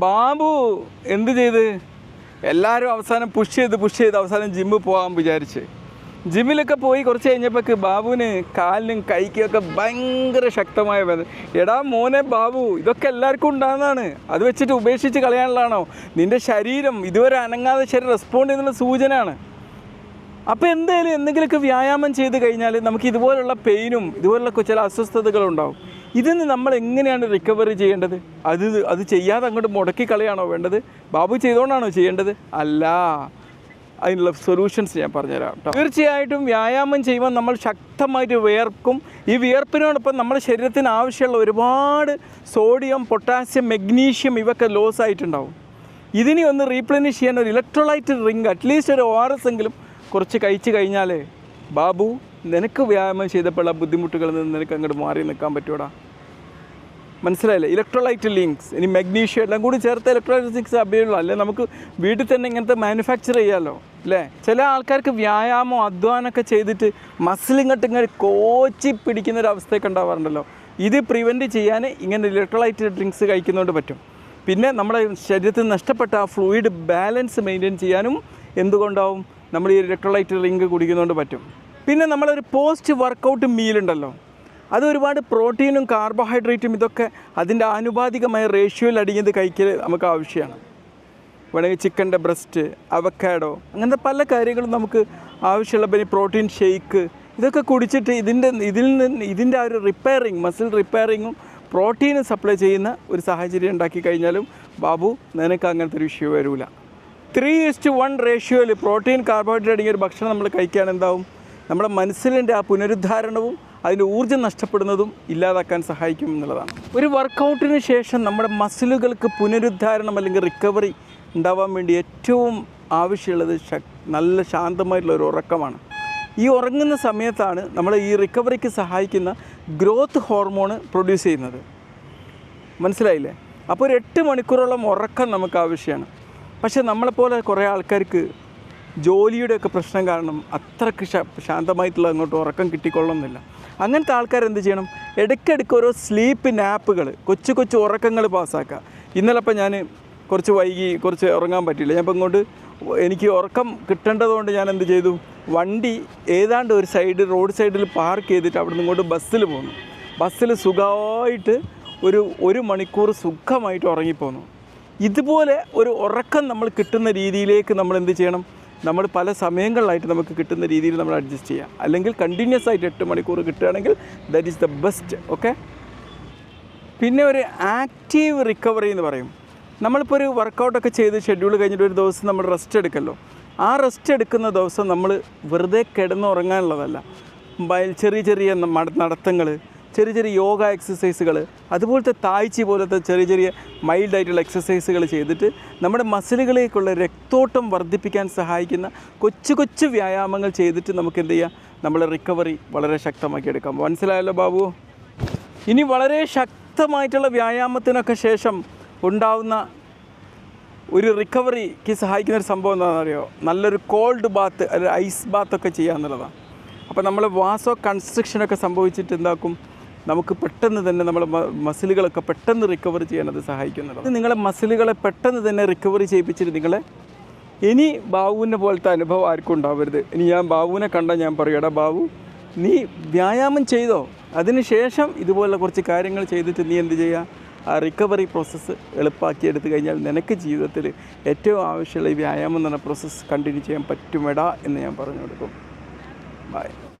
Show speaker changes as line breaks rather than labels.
ബാബു എന്ത് ചെയ്ത്? എല്ലാവരും അവസാനം പുഷ് ചെയ്ത് പുഷ് ചെയ്ത് അവസാനം ജിമ്മിൽ പോകാൻ വിചാരിച്ച്. ജിമ്മിലൊക്കെ പോയി കുറച്ച് കഴിഞ്ഞപ്പോൾ ബാബുവിന് കാലിനും കൈക്കൊക്കെ ഭയങ്കര ശക്തമായ വേദന. എടാ മോനെ ബാബു ഇതൊക്കെ എല്ലാവർക്കും ഉണ്ടാകുന്നതാണ് അത് വെച്ചിട്ട് ഉപേക്ഷിച്ച് കളയാനുള്ളതാണോ? നിന്റെ ശരീരം ഇതുവരെ അനങ്ങാതെ ശരി റെസ്പോണ്ട് ചെയ്യുന്നുള്ള സൂചനയാണ്. അപ്പോൾ എന്തായാലും എന്തെങ്കിലുമൊക്കെ വ്യായാമം ചെയ്ത് കഴിഞ്ഞാൽ നമുക്ക് ഇതുപോലുള്ള പെയിനും ഇതുപോലുള്ള ചില അസ്വസ്ഥതകളും ഉണ്ടാവും ഇതിന് നമ്മൾ എങ്ങനെയാണ് റിക്കവറി ചെയ്യേണ്ടത്? അത് അത് ചെയ്യാതെ അങ്ങോട്ട് മുടക്കി കളയാണോ വേണ്ടത്? ബാബു ചെയ്തുകൊണ്ടാണോ ചെയ്യേണ്ടത്? അല്ല. അതിനുള്ള സൊല്യൂഷൻസ് ഞാൻ പറഞ്ഞുതരാം തീർച്ചയായിട്ടും വ്യായാമം ചെയ്യുമ്പോൾ നമ്മൾ ശക്തമായിട്ട് വിയർക്കും. ഈ വിയർപ്പിനോടൊപ്പം നമ്മുടെ ശരീരത്തിന് ആവശ്യമുള്ള ഒരുപാട് സോഡിയം പൊട്ടാസ്യം മെഗ്നീഷ്യം ഇവയൊക്കെ ലോസ് ആയിട്ടുണ്ടാവും. ഇതിനെ ഒന്ന് റീപ്ലനിഷ് ചെയ്യാൻ ഒരു ഇലക്ട്രോലൈറ്റ് റിങ് അറ്റ്ലീസ്റ്റ് ഒരു ഓ ആർ എസ് എങ്കിലും കുറച്ച് കഴിച്ച് കഴിഞ്ഞാൽ ബാബു നിനക്ക് വ്യായാമം ചെയ്തപ്പോഴുള്ള ബുദ്ധിമുട്ടുകളിൽ നിന്ന് നിനക്ക് അങ്ങോട്ട് മാറി നിൽക്കാൻ പറ്റൂടാ മനസ്സിലായില്ലേ? ഇലക്ട്രോലൈറ്റ് ലിങ്ക്സ് ഇനി മെഗ്നീഷ്യം എല്ലാം കൂടി ചേർത്ത് ഇലക്ട്രോലൈറ്റ് ലിങ്ക്സ് അവൈലബിൾ അല്ലേ? നമുക്ക് വീട്ടിൽ തന്നെ ഇങ്ങനത്തെ മാനുഫാക്ചർ ചെയ്യാമല്ലോ അല്ലേ? ചില ആൾക്കാർക്ക് വ്യായാമം അധ്വാനമൊക്കെ ചെയ്തിട്ട് മസിൽ ഇങ്ങോട്ട് ഇങ്ങനെ കോച്ചി പിടിക്കുന്ന ഒരു അവസ്ഥയൊക്കെ ഉണ്ടാവാറുണ്ടല്ലോ. ഇത് പ്രിവെന്റ് ചെയ്യാൻ ഇങ്ങനെ ഇലക്ട്രോലൈറ്റ് ഡ്രിങ്ക്സ് കഴിക്കുന്നതുകൊണ്ട് പറ്റും. പിന്നെ നമ്മുടെ ശരീരത്തിൽ നഷ്ടപ്പെട്ട ആ ഫ്ലൂയിഡ് ബാലൻസ് മെയിന്റെയിൻ ചെയ്യാനും എന്തുകൊണ്ടാവും? നമ്മൾ ഈ ഇലക്ട്രോലൈറ്റ് ഡ്രിങ്ക് കുടിക്കുന്നതുകൊണ്ട് പറ്റും. പിന്നെ നമ്മളൊരു പോസ്റ്റ് വർക്കൗട്ട് മീൽ ഉണ്ടല്ലോ. അത് ഒരുപാട് പ്രോട്ടീനും കാർബോഹൈഡ്രേറ്റും ഇതൊക്കെ അതിന്റെ ആനുപാതികമായ റേഷ്യോയിൽ അടിഞ്ഞത് കഴിക്കൽ നമുക്ക് ആവശ്യമാണ്. വേണമെങ്കിൽ ചിക്കന്റെ ബ്രസ്റ്റ് അവക്കാഡോ അങ്ങനത്തെ പല കാര്യങ്ങളും നമുക്ക് ആവശ്യമുള്ള പിന്നെ പ്രോട്ടീൻ ഷെയ്ക്ക് ഇതൊക്കെ കുടിച്ചിട്ട് ഇതിന്റെ ഇതിൽ നിന്ന് ഇതിന്റെ ആ ഒരു റിപ്പയറിങ് മസിൽ റിപ്പയറിങ്ങും പ്രോട്ടീനും സപ്ലൈ ചെയ്യുന്ന ഒരു സാഹചര്യം ഉണ്ടാക്കി കഴിഞ്ഞാലും ബാബു നിനക്ക് അങ്ങനത്തെ ഒരു വിഷയം വരില്ല ത്രീ ഇസ്റ്റ് വൺ റേഷ്യോയിൽ പ്രോട്ടീൻ കാർബോഹൈഡ്രേറ്റ് അടങ്ങിയ ഒരു ഭക്ഷണം നമ്മൾ കഴിക്കാൻ എന്താവും? നമ്മുടെ മനസ്സിലിന്റെ ആ പുനരുദ്ധാരണവും അതിന്റെ ഊർജം നഷ്ടപ്പെടുന്നതും ഇല്ലാതാക്കാൻ സഹായിക്കും എന്നുള്ളതാണ്. ഒരു വർക്കൗട്ടിന് ശേഷം നമ്മുടെ മസിലുകൾക്ക് പുനരുദ്ധാരണം അല്ലെങ്കിൽ റിക്കവറി ഉണ്ടാവാൻ വേണ്ടി ഏറ്റവും ആവശ്യമുള്ളത് നല്ല ശാന്തമായിട്ടുള്ള ഒരു ഉറക്കമാണ്. ഈ ഉറങ്ങുന്ന സമയത്താണ് നമ്മൾ ഈ റിക്കവറിക്ക് സഹായിക്കുന്ന ഗ്രോത്ത് ഹോർമോൺ പ്രൊഡ്യൂസ് ചെയ്യുന്നത്. മനസ്സിലായില്ലേ? അപ്പോൾ ഒരു എട്ട് മണിക്കൂറോളം ഉറക്കം നമുക്ക് ആവശ്യമാണ്. പക്ഷേ നമ്മളെപ്പോലെ കുറേ ആൾക്കാർക്ക് ജോലിയുടെയൊക്കെ പ്രശ്നം കാരണം അത്രയ്ക്ക് ശാന്തമായിട്ടുള്ള അങ്ങോട്ട് ഉറക്കം കിട്ടിക്കൊള്ളുന്നില്ല. അങ്ങനത്തെ ആൾക്കാർ എന്ത് ചെയ്യണം? ഇടയ്ക്കിടയ്ക്ക് ഓരോ സ്ലീപ്പ് നാപ്പുകൾ കൊച്ചു കൊച്ചു ഉറക്കങ്ങൾ പാസ്സാക്കുക. ഇന്നലെ അപ്പം ഞാൻ കുറച്ച് വൈകി കുറച്ച് ഉറങ്ങാൻ പറ്റിയില്ല. ഞാൻ ഇങ്ങോട്ട് എനിക്ക് ഉറക്കം കിട്ടേണ്ടതുകൊണ്ട് ഞാൻ എന്ത് ചെയ്തു? വണ്ടി ഏതാണ്ട് ഒരു സൈഡ് റോഡ് സൈഡിൽ പാർക്ക് ചെയ്തിട്ട് അവിടെ നിന്ന് ഇങ്ങോട്ട് ബസ്സിൽ പോന്നു. ബസ്സിൽ സുഖമായിട്ട് ഒരു ഒരു മണിക്കൂർ സുഖമായിട്ട് ഉറങ്ങിപ്പോന്നു. ഇതുപോലെ ഒരു ഉറക്കം നമ്മൾ കിട്ടുന്ന രീതിയിലേക്ക് നമ്മൾ എന്ത് ചെയ്യണം? നമ്മൾ പല സമയങ്ങളിലായിട്ട് നമുക്ക് കിട്ടുന്ന രീതിയിൽ നമ്മൾ അഡ്ജസ്റ്റ് ചെയ്യുക അല്ലെങ്കിൽ കണ്ടിന്യൂസ് ആയിട്ട് എട്ട് മണിക്കൂർ കിട്ടുകയാണെങ്കിൽ that is the best okay പിന്നെ ഒരു ആക്റ്റീവ് റിക്കവറി എന്ന് പറയും. നമ്മളിപ്പോൾ ഒരു വർക്കൗട്ടൊക്കെ ചെയ്ത് ഷെഡ്യൂൾ കഴിഞ്ഞിട്ട് ഒരു ദിവസം നമ്മൾ റെസ്റ്റ് എടുക്കല്ലോ. ആ റെസ്റ്റ് എടുക്കുന്ന ദിവസം നമ്മൾ വെറുതെ കിടന്നുറങ്ങാനുള്ളതല്ല. ചെറിയ ചെറിയ നടത്തങ്ങൾ ചെറിയ ചെറിയ യോഗ എക്സസൈസുകൾ അതുപോലത്തെ താഴ്ച പോലത്തെ ചെറിയ ചെറിയ മൈൽഡ് ആയിട്ടുള്ള എക്സസൈസുകൾ ചെയ്തിട്ട് നമ്മുടെ മസിലുകളിലേക്കുള്ള രക്തോട്ടം വർദ്ധിപ്പിക്കാൻ സഹായിക്കുന്ന കൊച്ചു കൊച്ചു വ്യായാമങ്ങൾ ചെയ്തിട്ട് നമുക്ക് എന്ത് ചെയ്യാം? നമ്മളെ റിക്കവറി വളരെ ശക്തമാക്കി എടുക്കാം. മനസ്സിലായല്ലോ ബാബു? ഇനി വളരെ ശക്തമായിട്ടുള്ള വ്യായാമത്തിനൊക്കെ ശേഷം ഉണ്ടാവുന്ന ഒരു റിക്കവറിക്ക് സഹായിക്കുന്ന ഒരു സംഭവം എന്താണെന്ന് അറിയോ നല്ലൊരു കോൾഡ് ബാത്ത് അല്ലെങ്കിൽ ഐസ് ബാത്തൊക്കെ ചെയ്യുക എന്നുള്ളതാണ് അപ്പോൾ നമ്മൾ വാസോ കൺസ്ട്രക്ഷനൊക്കെ സംഭവിച്ചിട്ട് എന്താക്കും? നമുക്ക് പെട്ടെന്ന് തന്നെ നമ്മളെ മ- മസിലുകളൊക്കെ പെട്ടെന്ന് റിക്കവർ ചെയ്യാൻ ചെയ്യാനത് സഹായിക്കുന്നതാണ് നിങ്ങളെ മസിലുകളെ പെട്ടെന്ന് തന്നെ റിക്കവറി ചെയ്യിപ്പിച്ചിട്ട് നിങ്ങളെ ഇനി ബാബുവിനെ പോലത്തെ അനുഭവം ആർക്കും ഉണ്ടാവരുത്. ഇനി ഞാൻ ബാബുവിനെ കണ്ടാൽ ഞാൻ പറയും എടാ ബാബു നീ വ്യായാമം ചെയ്തോ? അതിനുശേഷം ഇതുപോലുള്ള കുറച്ച് കാര്യങ്ങൾ ചെയ്തിട്ട് നീ എന്ത് ചെയ്യുക ആ റിക്കവറി പ്രോസസ്സ് എളുപ്പാക്കിയെടുത്തു കഴിഞ്ഞാൽ നിനക്ക് ജീവിതത്തിൽ ഏറ്റവും ആവശ്യമുള്ള ഈ വ്യായാമം എന്ന പ്രോസസ്സ് കണ്ടിന്യൂ ചെയ്യാൻ പറ്റുമെടാ എന്ന് ഞാൻ പറഞ്ഞു കൊടുക്കും. ബൈ